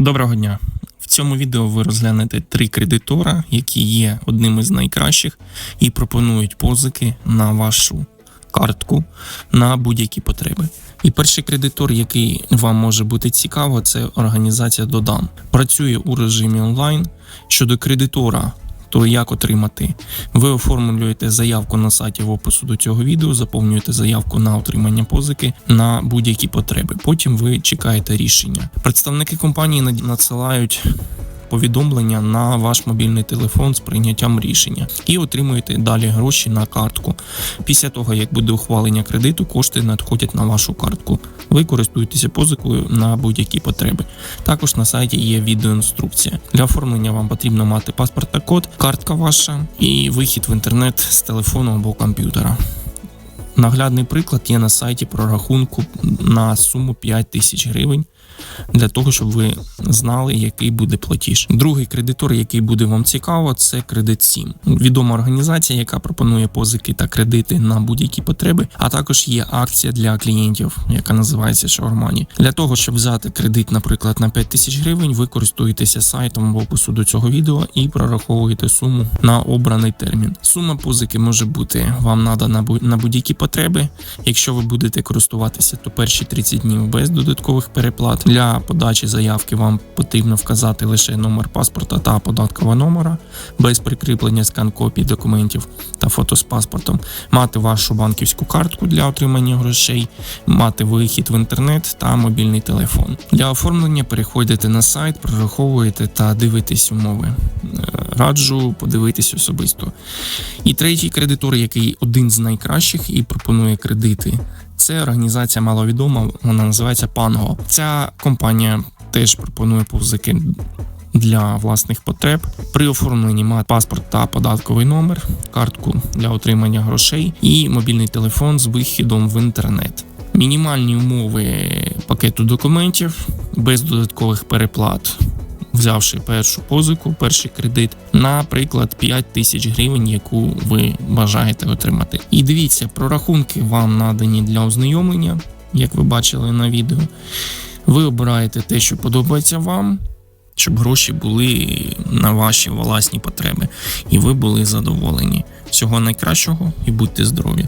Доброго дня. В цьому відео ви розглянете три кредитора, які є одним із найкращих і пропонують позики на вашу картку на будь-які потреби. І перший кредитор, який вам може бути цікаво, це організація Додан. Працює у режимі онлайн. Щодо кредитора, то як отримати? Ви оформлюєте заявку на сайті в опису до цього відео, заповнюєте заявку на отримання позики на будь-які потреби. Потім ви чекаєте рішення. Представники компанії над- надсилають повідомлення на ваш мобільний телефон з прийняттям рішення і отримуєте далі гроші на картку. Після того, як буде ухвалення кредиту, кошти надходять на вашу картку. Ви користуєтеся позикою на будь-які потреби. Також на сайті є відеоінструкція. Для оформлення вам потрібно мати паспорт та код, картка ваша і вихід в інтернет з телефону або комп'ютера. Наглядний приклад є на сайті прорахунку на суму 5 тисяч гривень для того, щоб ви знали, який буде платіж. Другий кредитор, який буде вам цікаво, це кредит 7. Відома організація, яка пропонує позики та кредити на будь-які потреби. А також є акція для клієнтів, яка називається Шаурмані. Для того, щоб взяти кредит, наприклад, на 5 тисяч гривень, ви користуєтеся сайтом в опису до цього відео і прораховуєте суму на обраний термін. Сума позики може бути вам надана на будь-які потреби. Якщо ви будете користуватися, то перші 30 днів без додаткових переплат. Для подачі заявки вам потрібно вказати лише номер паспорта та податкового номера без прикріплення скан копій документів та фото з паспортом, мати вашу банківську картку для отримання грошей, мати вихід в інтернет та мобільний телефон. Для оформлення переходите на сайт, прораховуєте та дивитесь умови. Е, Раджу подивитись особисто. І третій кредитор, який один з найкращих і пропонує кредити, це організація маловідома, вона називається Pango. Ця компанія теж пропонує позики для власних потреб. При оформленні мати паспорт та податковий номер, картку для отримання грошей і мобільний телефон з вихідом в інтернет. Мінімальні умови пакету документів без додаткових переплат. Взявши першу позику, перший кредит, наприклад, 5 тисяч гривень, яку ви бажаєте отримати. І дивіться, прорахунки вам надані для ознайомлення, як ви бачили на відео. Ви обираєте те, що подобається вам, щоб гроші були на ваші власні потреби, і ви були задоволені. Всього найкращого і будьте здорові!